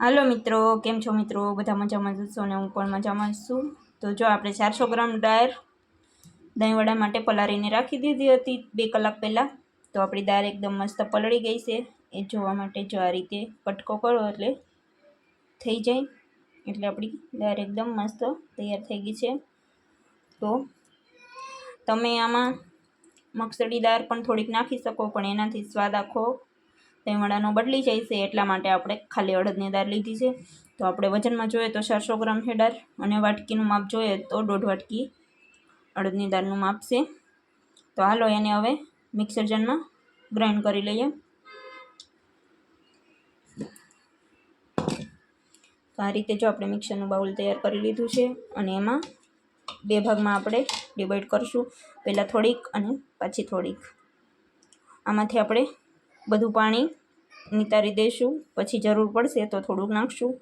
હાલો મિત્રો, કેમ છો મિત્રો? બધા મજામાં જશો અને હું પણ મજામાં છું. તો જો આપણે ચારસો ગ્રામ દાળ દહીંવડા માટે પલાળીને રાખી દીધી હતી બે કલાક પહેલાં. તો આપણી દાળ એકદમ મસ્ત પલળી ગઈ છે. એ જોવા માટે જો આ રીતે કટકો કરો એટલે થઈ જાય. એટલે આપણી દાળ એકદમ મસ્ત તૈયાર થઈ ગઈ છે. તો તમે આમાં મગસડી દાળ પણ થોડીક નાખી શકો, પણ એનાથી સ્વાદ આખો દહીંવડાનો બદલી જાય છે એટલા માટે આપણે ખાલી અડદની દાળ લીધી છે. તો આપણે વજનમાં જોઈએ તો ચારસો ગ્રામ છે અને વાટકીનું માપ જોઈએ તો દોઢ વાટકી અડદની દાળનું માપ છે. તો હાલો એને હવે મિક્સર જારમાં ગ્રાઇન્ડ કરી લઈએ. આ રીતે જો આપણે મિક્સરનું બાઉલ તૈયાર કરી લીધું છે અને એમાં બે ભાગમાં આપણે ડિવાઈડ કરશું. પહેલાં થોડીક અને પાછી થોડીક. આમાંથી આપણે બધું પાણી નિતારી દઈશું. પછી જરૂર પડશે તો થોડુંક નાખશું.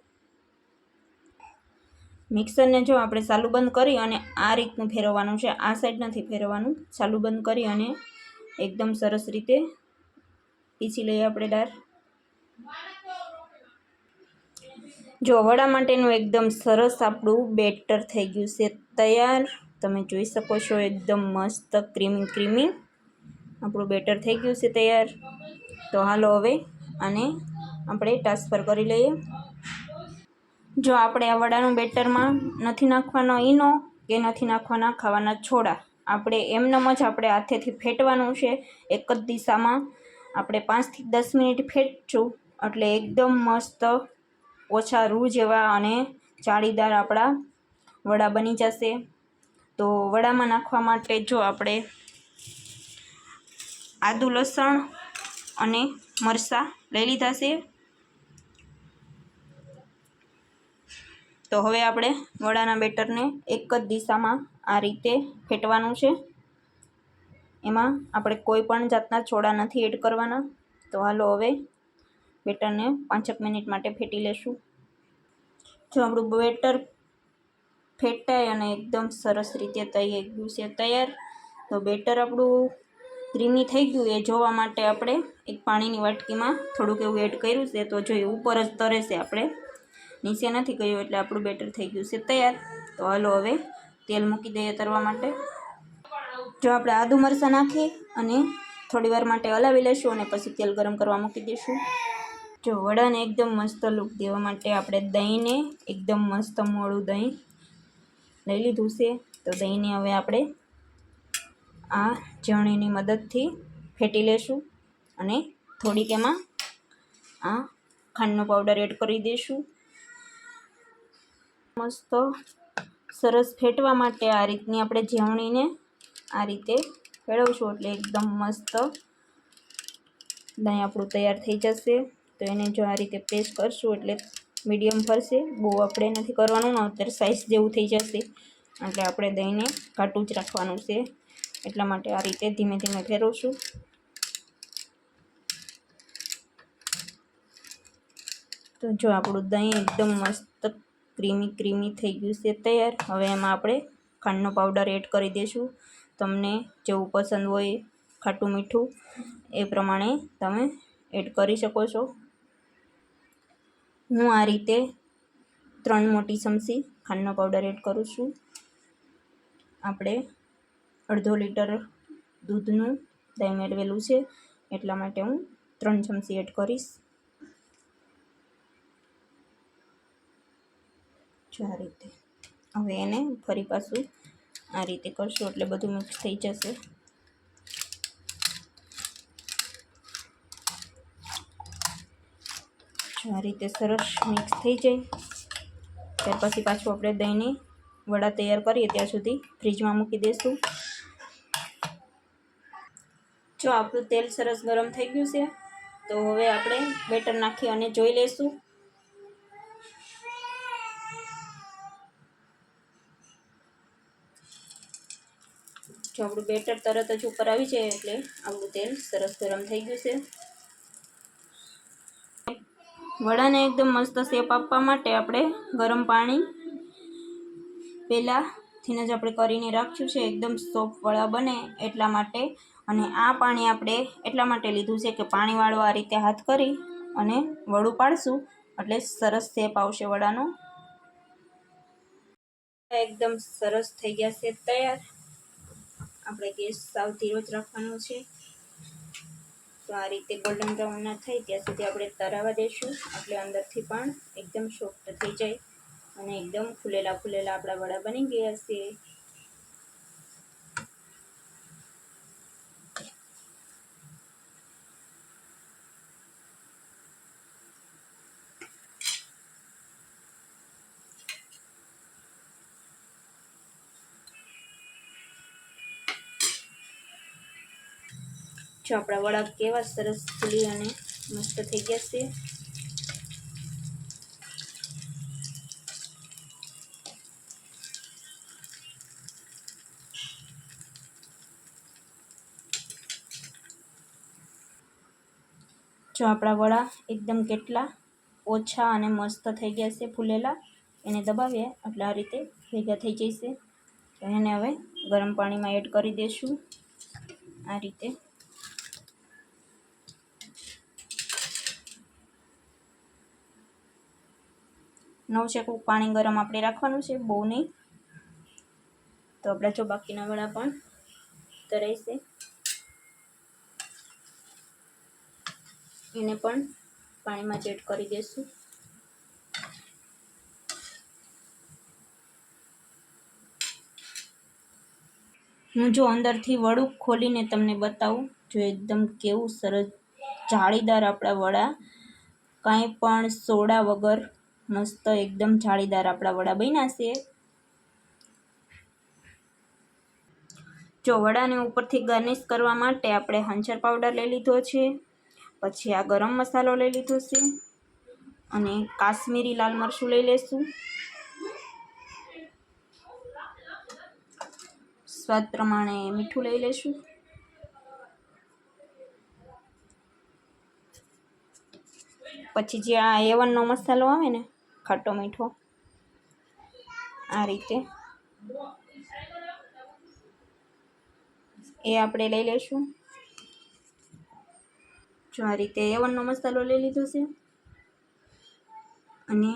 મિક્સરને જો આપણે ચાલુ બંધ કરી અને આ રીતનું ફેરવવાનું છે, આ સાઈડ નથી ફેરવવાનું. ચાલુ બંધ કરી અને એકદમ સરસ રીતે પીસી લઈએ આપણે દાળ. જો વડા માટેનું એકદમ સરસ આપણું બેટર થઈ ગયું છે, તૈયાર. તમે જોઈ શકો છો, એકદમ મસ્ત, ક્રીમી ક્રીમી આપણું બેટર થઈ ગયું છે, તૈયાર. તો હાલો હવે આને આપણે ટ્રાન્સફર કરી લઈએ. જો આપણે આ વડાનું બેટરમાં નથી નાખવાનો ઈનો કે નથી નાખવાના ખાવાના છોડા, આપણે એમનેમ જ આપણે હાથેથી ફેટવાનું છે. એક જ દિશામાં આપણે પાંચથી દસ મિનિટ ફેટશું, એટલે એકદમ મસ્ત ઓછા રૂ જેવા અને જાળીદાર આપણા વડા બની જશે. તો વડામાં નાખવા માટે જો આપણે આદુ લસણ અને મરચાં લઈ લીધા છે. તો હવે આપણે વડાના બેટરને એક જ દિશામાં આ રીતે ફેટવાનું છે. એમાં આપણે કોઈ પણ જાતના છોડા નથી એડ કરવાના. તો હાલો હવે બેટરને પાંચેક મિનિટ માટે ફેટી લેશું. જો આપણું બેટર ફેટાય અને એકદમ સરસ રીતે તૈયાર ગયું છે, તૈયાર, તો બેટર આપણું ક્રીમી થઈ ગયું, એ જોવા માટે આપણે એક પાણીની વાટકીમાં થોડુંક એવું એડ કર્યું છે. તો જોઈએ ઉપર જ તરે છે આપણે. નીચે નથી કર્યું એટલે આપણું બેટર થઈ ગયું છે તૈયાર. તો હાલો હવે તેલ મૂકી દઈએ તરવા માટે. જો આપણે આદુ મરચાં નાખી અને થોડી માટે હલાવી લઈશું અને પછી તેલ ગરમ કરવા મૂકી દઈશું. જો વડાને એકદમ મસ્ત લુક દેવા માટે આપણે દહીંને એકદમ મસ્ત મોડું દહીં લઈ લીધું છે. તો દહીંને હવે આપણે આ જણીની મદદથી ફેટી લેશું અને થોડીક એમાં આ ખાંડનો પાવડર એડ કરી દઈશું. મસ્ત સરસ ફેટવા માટે આ રીતની આપણે જવણીને આ રીતે ફેળવશું એટલે એકદમ મસ્ત દહીં આપણું તૈયાર થઈ જશે. તો એને જો આ રીતે પ્રેસ કરશું એટલે મીડિયમ ફરશે. બહુ આપણે નથી કરવાનું, ને અત્યારે સાઇઝ જેવું થઈ જશે. એટલે આપણે દહીંને ઘાટું જ રાખવાનું છે. એટલા માટે આ રીતે ધીમે ધીમે ફેરવશું તો જો આપણું દહીં એકદમ મસ્ત ક્રીમી ક્રીમી થઈ ગયું છે તૈયાર. હવે એમાં આપણે ખાંડનો પાવડર એડ કરી દઈશું. તમને જેવું પસંદ હોય ખાટું મીઠું, એ પ્રમાણે તમે એડ કરી શકો છો. હું આ રીતે ત્રણ મોટી ચમચી ખાંડનો પાવડર એડ કરું છું. આપણે અડધો લીટર દૂધનું દહીં મેળવેલું છે. એટલા માટે હું ત્રણ ચમચી એડ કરીશ. જો આ રીતે. હવે એને ફરી પાછું આ રીતે કરશું એટલે બધું મિક્સ થઈ જશે. આ રીતે સરસ મિક્સ થઈ જાય. ત્યાર પછી પાછું આપણે દહીંની વડા તૈયાર કરીએ ત્યાં સુધી ફ્રીજમાં મૂકી દઈશું જો આપણું તેલ સરસ ગરમ થઈ ગયું છે, તો હવે આપણે બેટર નાખી અને જોઈ લઈશું. જો આપણું બેટર તરત જ ઉપર આવી જાય એટલે આપણું તેલ સરસ ગરમ થઈ ગયું છે. વડાને એકદમ મસ્ત શેપ આપવા માટે આપણે ગરમ પાણી પહેલાંથી જ આપણે કરીને રાખ્યું છે. એકદમ સોફ્ટ વડા બને એટલા માટે અને આ પાણી આપણે એટલા માટે લીધું છે કે પાણીવાળો આ રીતે હાથ કરી અને વડું પાડશું. એટલે સરસ શેપ આવશે વડાનો. એકદમ સરસ થઈ ગયા છે તૈયાર. આપણે ગેસ સાવ ધીરો જ રાખવાનો છે. તો આ રીતે ગોલ્ડન બ્રાઉન ના થાય ત્યાં સુધી આપણે તરાવા દઈશું એટલે અંદરથી પણ એકદમ સોફ્ટ થઈ જાય. અને એકદમ ફૂલેલા ફૂલેલા આપણા વડા બની ગયા છે. જો આપણા વડા કેવા સરસ ફૂલી અને મસ્ત થઈ ગયા છે. જો આપણા વડા એકદમ કેટલા ઓછા અને મસ્ત થઈ ગયા છે ફૂલેલા, એને દબાવીએ, એટલે આ રીતે ભેગા થઈ જશે એને હવે ગરમ પાણીમાં એડ કરી દઈશું આ રીતે. નવશેકું પાણી ગરમ આપણે રાખવાનું છે, બહુ નહીં. તો આપણા જો બાકીના વડા પણ તરાઈશે. એને પણ પાણીમાં જ એડ કરી દઈશું હું જો અંદરથી વડું ખોલીને તમને બતાવું, જો એકદમ કેવું સરસ જાળીદાર આપણા વડા. કાંઈ પણ સોડા વગર મસ્ત એકદમ જાળીદાર આપણા વડા બન્યા છે. જો વડાને ઉપરથી ગાર્નિશ કરવા માટે આપણે હંચર પાવડર લઈ લીધો છે, પછી આ ગરમ મસાલો લઈ લીધો છે અને કાશ્મીરી લાલ મરચું લઈ લેશું. સ્વાદ પ્રમાણે મીઠું લઈ લઈશું પછી જે આ એવનનો મસાલો આવે ને ખાટો મીઠો. આ રીતે. એ આપણે લઈ લઈશું જો આ રીતે એવનનો મસાલો લઈ લીધો છે. અને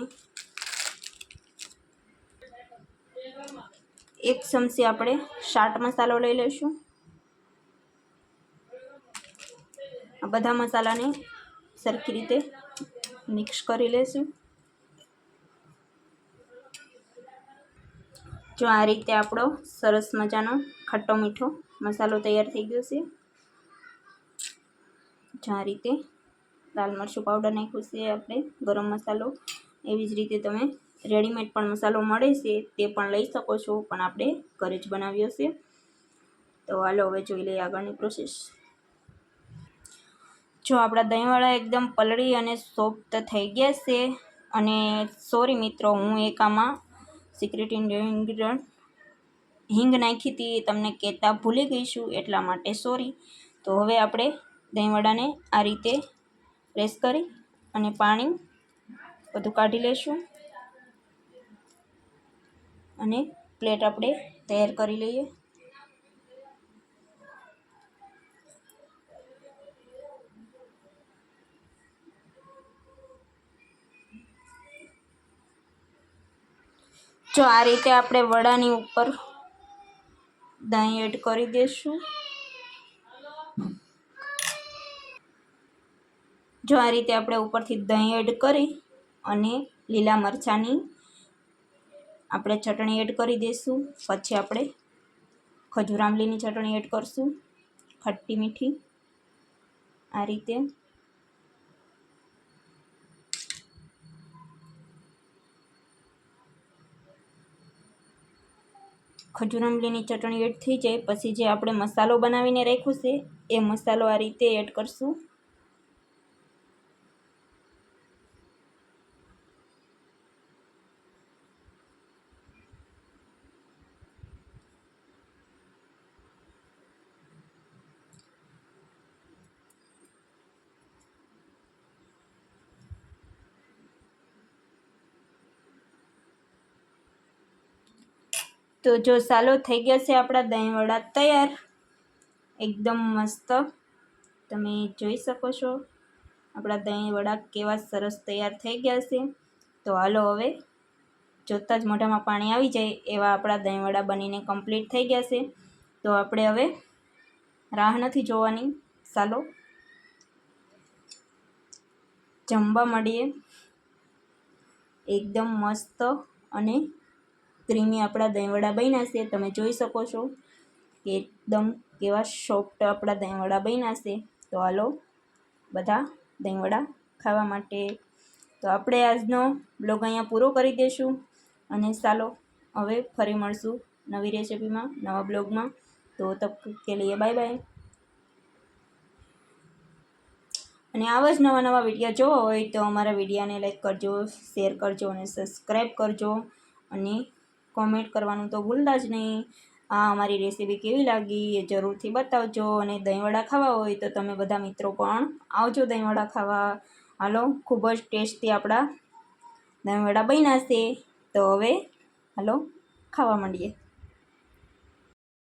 એક ચમચી આપણે શાટ મસાલો લઈ લઈશું આ બધા મસાલાને સરખી રીતે મિક્સ કરી લઈશું જો આ રીતે આપણો સરસ મજાનો ખટ્ટો મીઠો મસાલો તૈયાર થઈ ગયો છે. જો આ રીતે લાલ મરચું પાવડર નાખ્યું છે આપણે. ગરમ મસાલો. એવી જ રીતે તમે રેડીમેડ પણ મસાલો મળે છે તે પણ લઈ શકો છો. પણ આપણે ઘરે જ બનાવ્યો છે. તો હાલો હવે જોઈ લઈએ આગળની પ્રોસેસ જો આપણા દહીંવાળા એકદમ પલળી અને સોફ્ટ થઈ ગયા છે. અને સોરી મિત્રો, હું એક આમાં સિક્રેટ ઇન્ગ્રીડિયન્ટ હિંગ નાખી હતી તમને કહેતા ભૂલી ગઈશું, એટલા માટે સોરી તો હવે આપણે દહીંવડાને આ રીતે પ્રેસ કરી અને પાણી બધું કાઢી લઈશું. અને પ્લેટ આપણે તૈયાર કરી લઈએ. જો આ રીતે આપણે વડાની ઉપર દહીં એડ કરી દઈશું જો આ રીતે આપણે ઉપરથી દહીં એડ કરી અને લીલા મરચાંની આપણે ચટણી એડ કરી દઈશું પછી આપણે ખજૂર આંબલીની ચટણી એડ કરશું. ખટ્ટી મીઠી. આ રીતે ખજૂર આંબલીની ચટણી એડ થઈ જાય. પછી જે આપણે મસાલો બનાવીને રાખ્યો છે, એ મસાલો આ રીતે એડ કરશું. તો જો સાલો થઈ ગયા છે આપણા દહીંવડા તૈયાર. એકદમ મસ્ત. તમે જોઈ શકો છો આપણા દહીં વડા કેવા સરસ તૈયાર થઈ ગયા છે. તો હાલો હવે જોતાં જ મોઢામાં પાણી આવી જાય એવા આપણા દહીં વડા બનીને કમ્પ્લીટ થઈ ગયા છે. તો આપણે હવે રાહ નથી જોવાની. ચાલો જમવા મળીએ એકદમ મસ્ત અને ક્રીમી આપણા દહીંવડા બન્યા છે, તમે જોઈ શકો છો કે એકદમ કેવા સોફ્ટ આપણા દહીંવડા બન્યા છે. તો હાલો, બધા દહીંવડા ખાવા માટે. તો આપણે આજનો બ્લોગ અહીંયા પૂરો કરી દઈશું અને ચાલો, હવે ફરી મળશું નવી રેસિપીમાં, નવા બ્લોગમાં. તો તબ કે લઈએ બાય બાય. અને આવા જ નવા નવા વીડિયો જોવા હોય તો અમારા વિડીયાને લાઈક કરજો, શેર કરજો અને સબસ્ક્રાઈબ કરજો. અને કોમેન્ટ કરવાનું તો ભૂલતા જ નહીં. આ અમારી રેસીપી કેવી લાગી એ જરૂરથી બતાવજો અને દહીંવડા ખાવા હોય તો તમે બધા મિત્રો પણ આવજો દહીંવડા ખાવા. હાલો, ખૂબ જ ટેસ્ટી આપણા દહીંવડા બન્યા છે. તો હવે, હાલો, ખાવા માંડીએ.